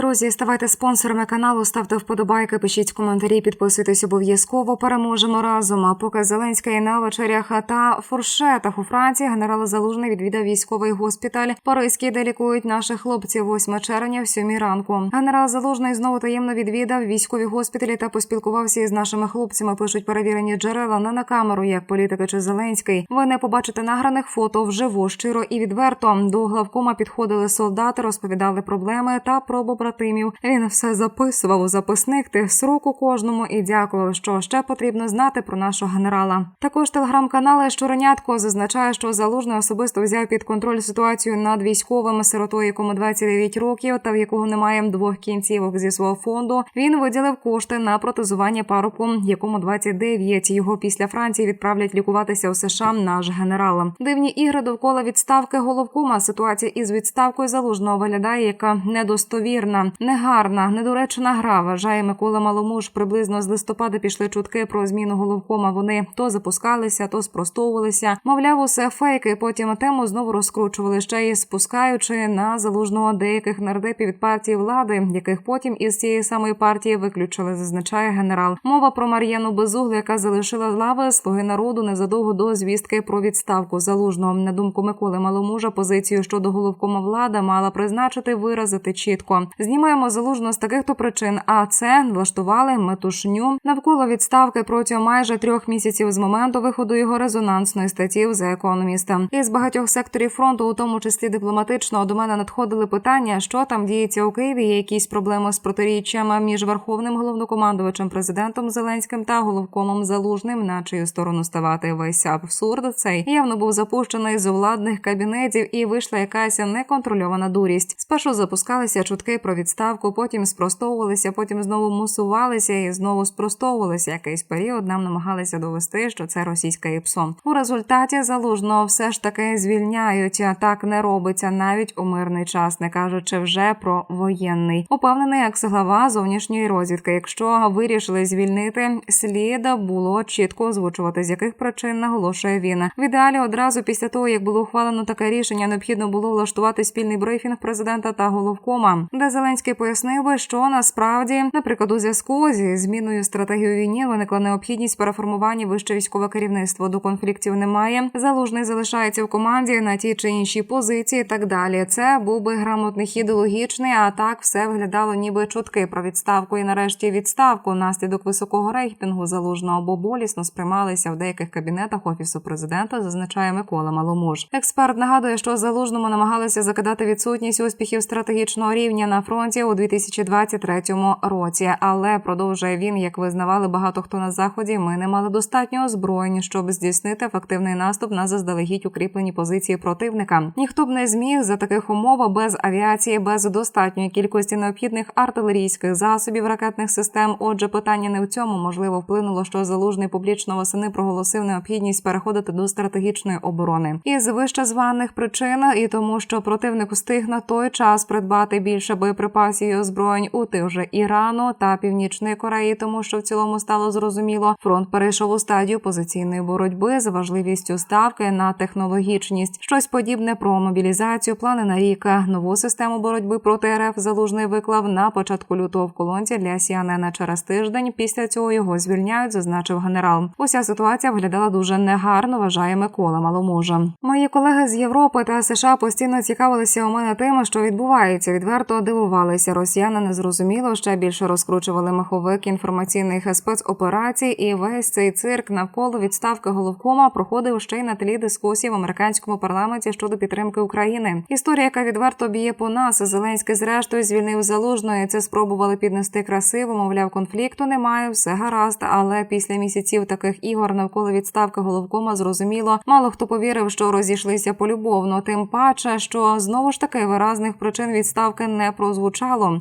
Друзі, ставайте спонсорами каналу, ставте вподобайки, пишіть коментарі, підписуйтесь обов'язково. Переможемо разом. А поки Зеленський на вечерях та фуршетах у Франції генерал Залужний відвідав військовий госпіталь Паризький, де лікують наших хлопців 8 червня в 7 ранку. Генерал Залужний знову таємно відвідав військові госпіталі та поспілкувався із нашими хлопцями. Пишуть перевірені джерела не на камеру, як політики чи Зеленський. Ви не побачите награних фото вживу, щиро і відверто. До главкома підходили солдати, розповідали проблеми та про побратимів. Він все записував у записник тих сроку кожному і дякував, що ще потрібно знати про нашого генерала. Також телеграм-канали Щуренятко зазначає, що залужний особисто взяв під контроль ситуацію над військовим сиротою, якому 29 років, та в якого немає двох кінцівок зі свого фонду. Він виділив кошти на протезування парубку, якому 29. Його після Франції відправлять лікуватися у США. Наш генерал. Дивні ігри довкола відставки головкома. Ситуація із відставкою залужного виглядає як недостовірна, негарна, недоречна гра. Вважає Микола Маломуж. Приблизно з листопада пішли чутки про зміну головкома. Вони то запускалися, то спростовувалися. Мовляв, усе фейки. Потім тему знову розкручували ще й спускаючи на залужного деяких нардепів від партії влади, яких потім із цієї самої партії виключили, зазначає генерал. Мова про Мар'яну Безуглу, яка залишила лави слуги народу незадовго до звістки про відставку залужного. На думку Миколи Маломужа, позицію щодо головкома влада мала призначити виразити чітко. Знімаємо залужно з таких то причин. А це влаштували метушню навколо відставки протягом майже трьох місяців з моменту виходу його резонансної статті в The Economist. Із багатьох секторів фронту, у тому числі дипломатичного, до мене надходили питання, що там діється у Києві. Є якісь проблеми з протиріччями між верховним головнокомандувачем президентом Зеленським та головкомом Залужним, на чию сторону ставати весь абсурд. Цей явно був запущений з владних кабінетів, і вийшла якась неконтрольована дурість. Спершу запускалися чутки про відставку, потім спростовувалися, потім знову мусувалися і знову спростовувалися. Якийсь період нам намагалися довести, що це російське ІПСО. У результаті залужного все ж таки звільняють. Так не робиться навіть у мирний час, не кажучи вже про воєнний. Упевнений екс-глава зовнішньої розвідки. Якщо вирішили звільнити, слід було чітко озвучувати, з яких причин наголошує він. В ідеалі одразу після того, як було ухвалено таке рішення, необхідно було влаштувати спільний брифінг президента та головкома, де Зеленський пояснив що насправді, наприклад, у зв'язку зі зміною стратегії у війні виникла необхідність переформування вище військове керівництво. До конфліктів немає. Залужний залишається в команді на тій чи іншій позиції. Так далі. Це був би грамотний хід логічний. А так все виглядало, ніби чутки про відставку і нарешті відставку наслідок високого рейтингу залужного, бо болісно сприймалися в деяких кабінетах офісу президента. Зазначає Микола Маломуж. Експерт нагадує, що залужному намагалися закидати відсутність успіхів стратегічного рівня на фронті у 2023 році. Але продовжує він, як визнавали багато хто на заході. Ми не мали достатньо озброєнь, щоб здійснити ефективний наступ на заздалегідь укріплені позиції противника. Ніхто б не зміг за таких умов без авіації, без достатньої кількості необхідних артилерійських засобів, ракетних систем. Отже, питання не в цьому можливо вплинуло, що залужний публічно восени проголосив необхідність переходити до стратегічної оборони із вище званих причин, і тому, що противник встиг на той час придбати більше боєприпасів і озброєнь у тих же Ірану та Північної Кореї, тому що в цілому стало зрозуміло, фронт перейшов у стадію позиційної боротьби з важливістю ставки на технологічність. Щось подібне про мобілізацію, плани на рік, нову систему боротьби проти РФ залужний виклав на початку лютого в колонці для CNN через тиждень. Після цього його звільняють, зазначив генерал. Уся ситуація виглядала дуже негарно. Вважає Микола Маломужа. Мої колеги з Європи та США постійно цікавилися у мене тим, що відбувається. Відверто дивувалися. Росіяни незрозуміло ще більше розкручували маховик інформаційних спецоперацій, і весь цей цирк навколо відставки головкома проходив ще й на тлі дискусії в американському парламенті щодо підтримки України. Історія, яка відверто б'є по нас, Зеленський зрештою звільнив залужної. Це спробували піднести красиво. Мовляв, конфлікту немає, все гаразд. Але після місяців таких ігор навколо відставки головкома зрозуміло, мало хто повірив, що розійшлися полюбовно. Тим паче, що знову ж таки виразних причин відставки не прозвучало.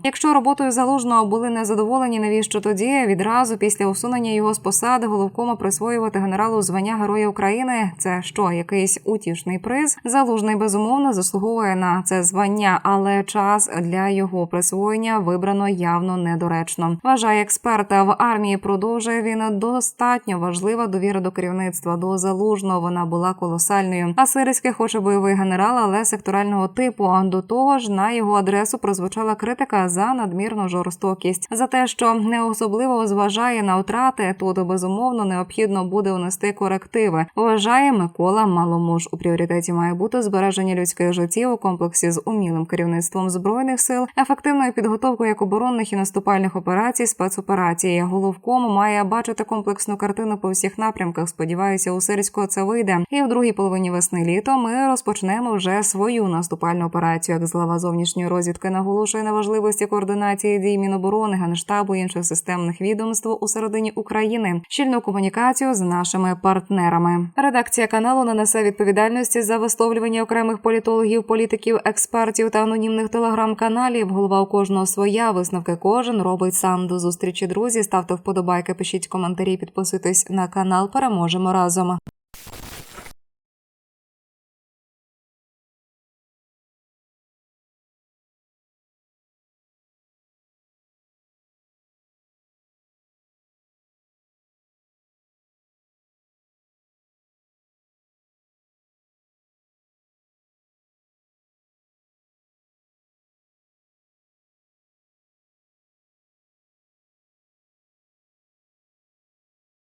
Якщо роботою залужного були незадоволені, навіщо тоді відразу після усунення його з посади головкома присвоювати генералу звання Героя України? Це що, якийсь утішний приз? Залужний безумовно заслуговує на це звання, але час для його присвоєння вибрано явно недоречно. Вважає експерта в армії. Продовжує він достатньо важлива довіра до керівництва до залужного. Вона була колосальною. А хоче бойовий генерал, але секторального типу. До того ж, на його адресу прозвучали прозвучала критика за надмірну жорстокість за те, що не особливо зважає на втрати. Тут безумовно необхідно буде унести корективи. Вважає Микола Маломуж. У пріоритеті має бути збереження людських життів у комплексі з умілим керівництвом збройних сил, ефективною підготовкою як оборонних і наступальних операцій, спецоперацій. Головком має бачити комплексну картину по всіх напрямках. Сподіваюся, у Сирського це вийде. І в другій половині весни літо ми розпочнемо вже свою наступальну операцію. Як глава зовнішньої розвідки наголошує на важливості координації дій Міноборони, Генштабу і інших системних відомств у середині України, щільну комунікацію з нашими партнерами. Редакція каналу не несе відповідальності за висловлювання окремих політологів, політиків, експертів та анонімних телеграм-каналів. Голова у кожного своя висновки кожен робить сам. До зустрічі, друзі. Ставте вподобайки, пишіть коментарі, підписуйтесь на канал. Переможемо разом.